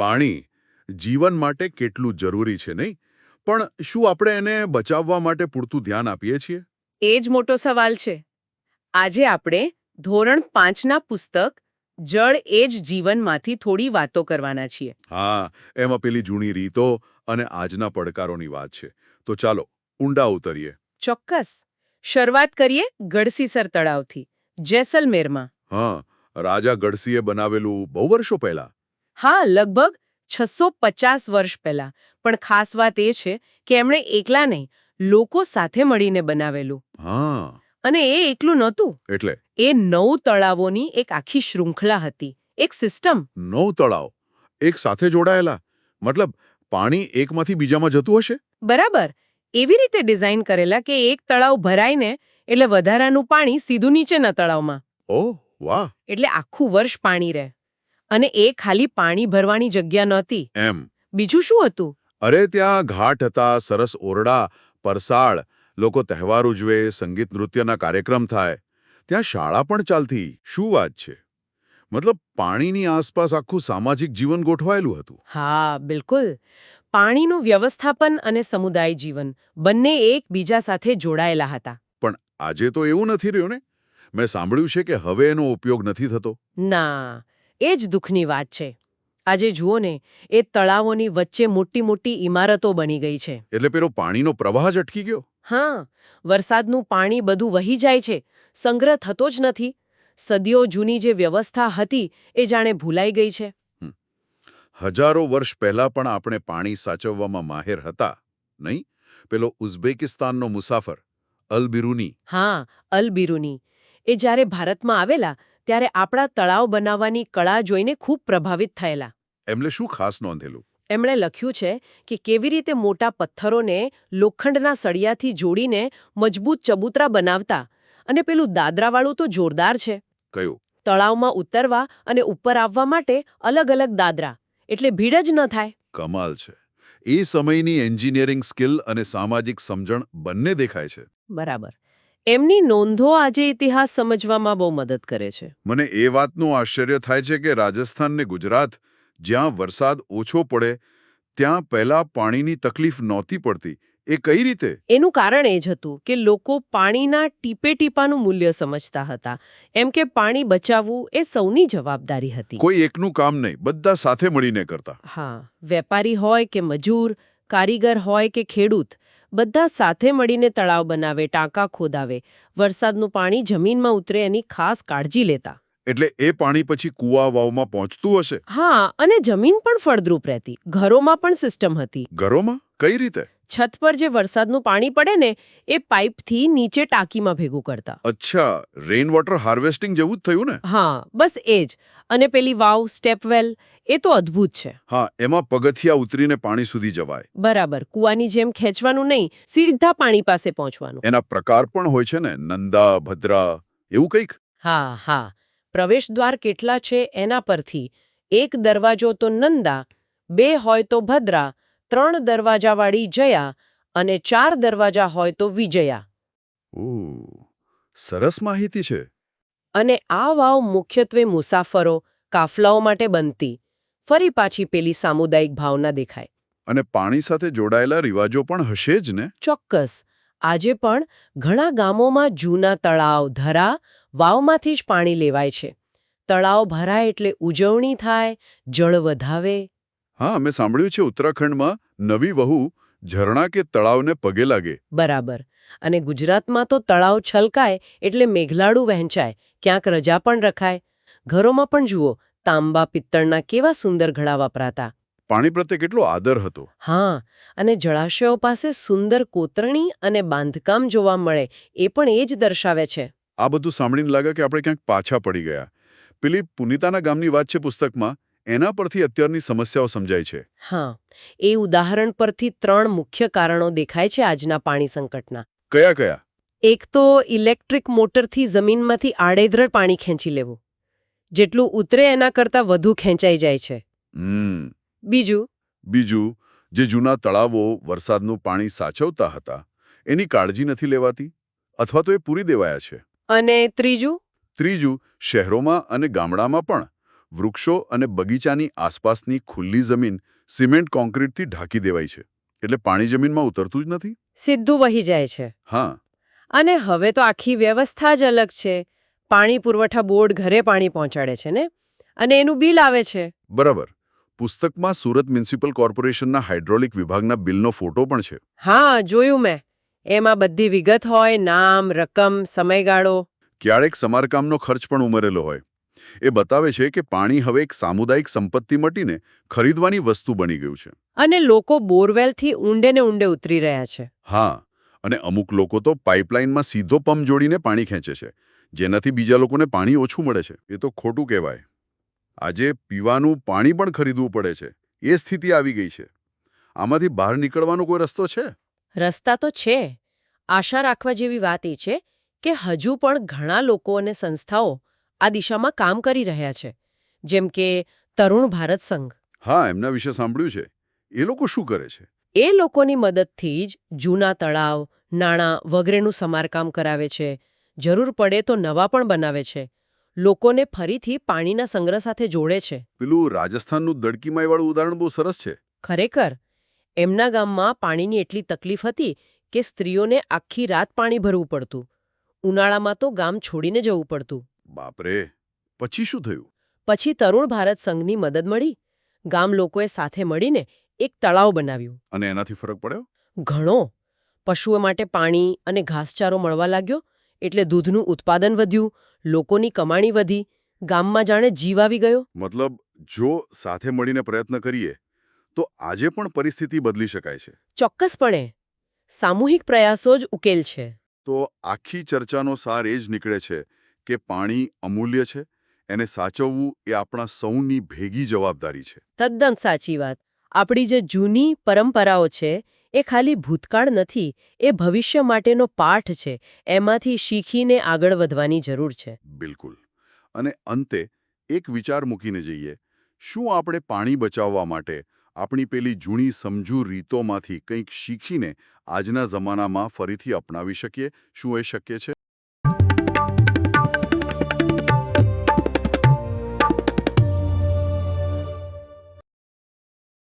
પાણી જીવન માટે કેટલું જરૂરી છે નહીં? પણ શું આપણે એને બચાવવા માટે પૂરતું ધ્યાન આપીએ છીએ? એ જ મોટો સવાલ છે. આજે આપણે ધોરણ પાંચના પુસ્તક જળ એ જ જીવનમાંથી થોડી વાતો કરવાના છીએ. હા એમાં પેલી જૂની રીતો અને આજના પડકારોની વાત છે. તો ચાલો ઊંડા ઉતરીએ. ચોક્કસ. શરૂઆત કરીએ ગડસીસર તળાવથી જેસલમેરમાં. હા રાજા ગઢસીએ બનાવેલું બહુ વર્ષો પહેલા હા લગભગ છસો પચાસ વર્ષ પહેલા. પણ ખાસ વાત એ છે કે એમણે એકલા નહીં લોકો સાથે મળીને બનાવેલું. હા. અને એ એકલું નહોતું. એટલે? એ નવ તળાવોની એક આખી શૃંખલા હતી. એક સિસ્ટમ. નવ તળાવ? એક સાથે જોડાયેલા? મતલબ પાણી એકમાંથી બીજામાં જતું હશે? બરાબર. એવી રીતે ડિઝાઇન કરેલા કે એક તળાવ ભરાઈને એટલે વધારાનું પાણી સીધું નીચેના તળાવમાં. ઓહ વાહ. એટલે આખું વર્ષ પાણી રહે. અને એ ખાલી પાણી ભરવાની જગ્યા નહોતી. એમ. બીજું શું હતું? અરે ત્યાં ઘાટ હતા સરસ ઓરડા પરસાળ લોકો તહેવાર ઉજવે સંગીત નૃત્યના કાર્યક્રમ થાય. ત્યાં શાળા પણ ચાલતી. શું વાત છે? મતલબ પાણીની આસપાસ આખું સામાજિક જીવન ગોઠવાયેલું હતું. હા બિલકુલ. પાણીનું વ્યવસ્થાપન અને સમુદાય જીવન બંને એકબીજા સાથે જોડાયેલા હતા. પણ આજે તો એવું નથી રહ્યું ને? મેં સાંભળ્યું છે કે હવે એનો ઉપયોગ નથી થતો. ના. એ જ દુઃખની વાત છે. આજે જુઓ ને એ તળાવોની વચ્ચે મોટી મોટી ઇમારતો બની ગઈ છે. એટલે પેલો પાણીનો પ્રવાહ જ અટકી ગયો? હા વરસાદનું પાણી બધું વહી જાય છે. સંગ્રહ થતો જ નથી. સદીઓ જૂની જે વ્યવસ્થા હતી એ જાણે ભૂલાઈ ગઈ છે. હજારો વર્ષ પહેલા પણ આપણે પાણી સાચવવામાં માહેર હતા નહીં? પેલો ઉઝબેકિસ્તાનનો મુસાફર અલબિરુની હા અલબિરુની એ જ્યારે ભારતમાં આવેલા ત્યારે આપણા તળાવ બનાવવાની કળા જોઈને ખૂબ પ્રભાવિત થયેલા. એમણે શું ખાસ નોંધેલું? એમણે લખ્યું છે કે કેવી રીતે મોટા પથ્થરોને લોખંડના સળિયાથી જોડીને મજબૂત ચબૂતરા બનાવતા અને પેલું દાદરાવાળું તો જોરદાર છે. કયું? તળાવમાં ઉતરવા અને ઉપર આવવા માટે અલગ અલગ દાદરા એટલે ભીડ જ ન થાય. કમાલ છે. એ સમયની એન્જિનિયરિંગ સ્કિલ અને સામાજિક સમજણ બંને દેખાય છે. બરાબર. એમની નોંધો આજે ઇતિહાસ સમજવામાં બહુ મદદ કરે છે. મને એ વાતનું આશ્ચર્ય થાય છે કે રાજસ્થાન ને ગુજરાત જ્યાં વરસાદ ઓછો પડે ત્યાં પહેલા પાણીની તકલીફ નહોતી પડતી. એ કઈ રીતે? એનું કારણ એ જ હતું કે લોકો પાણીના ટીપે ટીપાનું મૂલ્ય સમજતા હતા. એમ કે પાણી બચાવવું એ સૌની જવાબદારી હતી. કોઈ એકનું કામ નહીં બધા સાથે મળીને કરતા. હા વેપારી હોય કે મજૂર કારીગર હોય કે ખેડૂત બધા સાથે મળીને તળાવ બનાવે ટાંકા ખોદાવે. વરસાદનું પાણી જમીનમાં ઉતરે એની ખાસ કાળજી લેતા. એટલે એ પાણી પછી કુવા વાવમાં પહોંચતું હશે? હા અને જમીન પણ ફળદ્રુપ રહેતી. ઘરોમાં પણ સિસ્ટમ હતી. ઘરોમાં? કઈ રીતે? છત પર જે વરસાદનું પાણી પડે ને એ પાઇપથી નીચે ટાંકીમાં ભેગું કરતા. અચ્છા રેઇન વોટર હાર્વેસ્ટિંગ જેવું જ થયું ને? હા બસ એ જ. અને પેલી વાવ સ્ટેપવેલ એ તો અદ્ભુત છે. હા એમાં પગથિયા ઉતરીને પાણી સુધી જવાય. બરાબર કુવાની જેમ ખેંચવાનું નહીં સીધા પાણી પાસે પહોંચવાનું. એના પ્રકાર પણ હોય છે ને નંદા ભદ્રા એવું કંઈક? હા હા. પ્રવેશદ્વાર કેટલા છે એના પરથી. એક દરવાજો તો નંદા બે હોય તો ભદ્રા ત્રણ દરવાજાવાળી જયા અને ચાર દરવાજા હોય તો વિજયા. સરસ માહિતી છે. અને આ વાવ મુખ્યત્વે મુસાફરો કાફલાઓ માટે બનતી. ફરી પાછી પેલી સામુદાયિક ભાવના દેખાય. અને પાણી સાથે જોડાયેલા રિવાજો પણ હશે જ ને? ચોક્કસ. આજે પણ ઘણા ગામોમાં જૂના તળાવ ધરા વાવમાંથી જ પાણી લેવાય છે. તળાવ ભરાય એટલે ઉજવણી થાય જળ વધાવે હા મેં સાંભળ્યું છે ઉત્તરાખંડમાં નવી વહુ ઝરણા કે તળાવને પગે લાગે. બરાબર. અને ગુજરાતમાં તો તળાવ છલકાય એટલે મેઘલાડું વહેંચાય ક્યાંક રજા પણ રખાય. ઘરોમાં પણ જુઓ તાંબા પિત્તળના કેવા સુંદર ઘડા વપરાતા. પાણી પ્રત્યે કેટલો આદર હતો. હા અને જળાશયો પાસે સુંદર કોતરણી અને બાંધકામ જોવા મળે એ પણ એ જ દર્શાવે છે. આ બધું સાંભળીને લાગે કે આપણે ક્યાંક પાછા પડી ગયા. પેલી પુનિતાના ગામની વાત છે પુસ્તકમાં. એના પરથી અત્યારની સમસ્યાઓ સમજાય છે. હા એ ઉદાહરણ પરથી ત્રણ મુખ્ય કારણો દેખાય છે આજના પાણી સંકટના. કયા કયા? એક તો ઇલેક્ટ્રિક મોટરથી જમીનમાંથી આડેધડ પાણી ખેંચી લેવું. જેટલું ઉતરે એના કરતાં વધુ ખેંચાઈ જાય છે. બીજું? બીજું જે જૂના તળાવો વરસાદનું પાણી સાચવતા હતા એની કાળજી નથી લેવાતી? અથવા તો એ પૂરી દેવાયા છે? અને ત્રીજું? ત્રીજું શહેરોમાં અને ગામડામાં પણ વૃક્ષો અને બગીચાની આસપાસની ખુલ્લી જમીન સિમેન્ટ કોન્ક્રીટથી ઢાંકી દેવાઈ છે. એટલે પાણી જમીનમાં ઉતરતું જ નથી? સીધું વહી જાય છે. હા. અને હવે તો આખી વ્યવસ્થા જ અલગ છે. પાણી પુરવઠા બોર્ડ ઘરે પાણી પહોંચાડે છે ને? અને એનું બિલ આવે છે. બરાબર. પુસ્તકમાં સુરત મ્યુનિસિપલ કોર્પોરેશનના હાઇડ્રોલિક વિભાગના બિલનો ફોટો પણ છે. હા જોયું મેં. એમાં બધી વિગત હોય નામ રકમ સમયગાળો. ક્યારેક સમારકામનો ખર્ચ પણ ઉમેરેલો હોય. એ બતાવે છે કે પાણી હવે એક સામુદાયિક સંપત્તિ મટીને ખરીદવાની વસ્તુ બની ગયું છે. અને લોકો બોરવેલથી ઊંડે ને ઊંડે ઉતરી રહ્યા છે. હા અને અમુક લોકો તો પાઇપલાઇનમાં સીધો પંપ જોડીને પાણી ખેંચે છે જેનાથી બીજા લોકોને પાણી ઓછું મળે છે. એ તો ખોટું કહેવાય. આજે પીવાનું પાણી પણ ખરીદવું પડે છે. એ સ્થિતિ આવી ગઈ છે. આમાંથી બહાર નીકળવાનો કોઈ રસ્તો છે? રસ્તા તો છે. આશા રાખવા જેવી વાત એ છે કે હજુ પણ ઘણા લોકો અને સંસ્થાઓ આ દિશામાં કામ કરી રહ્યા છે જેમ કે તરુણ ભારત સંઘ. હા એમના વિશે સાંભળ્યું છે. એ લોકો શું કરે છે? એ લોકોની મદદથી જ જૂના તળાવ નાણાં વગેરેનું સમારકામ કરાવે છે. જરૂર પડે તો નવા પણ બનાવે છે. લોકોને ફરીથી પાણીના સંગ્રહ સાથે જોડે છે. પેલું રાજસ્થાનનું દડકીમાઈવાળું ઉદાહરણ બહુ સરસ છે. ખરેખર એમના ગામમાં પાણીની એટલી તકલીફ હતી કે સ્ત્રીઓને આખી રાત પાણી ભરવું પડતું. ઉનાળામાં તો ગામ છોડીને જવું પડતું. બાપરે પછી શું થયું? પછી તરુણ ભારત સંઘની મદદ મળી. ગામ લોકોએ સાથે મળીને એક તળાવ બનાવ્યું. અને એનાથી ફરક પડ્યો? ઘણો. પશુઓ માટે પાણી અને ઘાસચારો મળવા લાગ્યો એટલે દૂધનું ઉત્પાદન વધ્યું લોકોની કમાણી વધી ગામમાં જાણે જીવ આવી ગયો. મતલબ જો સાથે મળીને પ્રયત્ન કરીએ તો આજે પણ પરિસ્થિતિ બદલી શકાય છે. ચોક્કસપણે. સામૂહિક પ્રયાસો જ ઉકેલ છે. તો આખી ચર્ચાનો સાર એ જ નીકળે છે કે પાણી અમૂલ્ય છે એને સાચવવું એ આપણા સૌની ભેગી જવાબદારી છે. તદ્દન સાચી વાત. આપણી જે જૂની પરંપરાઓ છે એ ખાલી ભૂતકાળ નથી એ ભવિષ્ય માટેનો પાઠ છે. એમાંથી શીખીને આગળ વધવાની જરૂર છે. બિલકુલ. અને અંતે એક વિચાર મૂકીને જઈએ. શું આપણે પાણી બચાવવા માટે આપણી પેલી જૂની સમજૂ રીતોમાંથી કંઈક શીખીને આજના જમાનામાં ફરીથી અપનાવી શકીએ? શું એ શક્ય છે?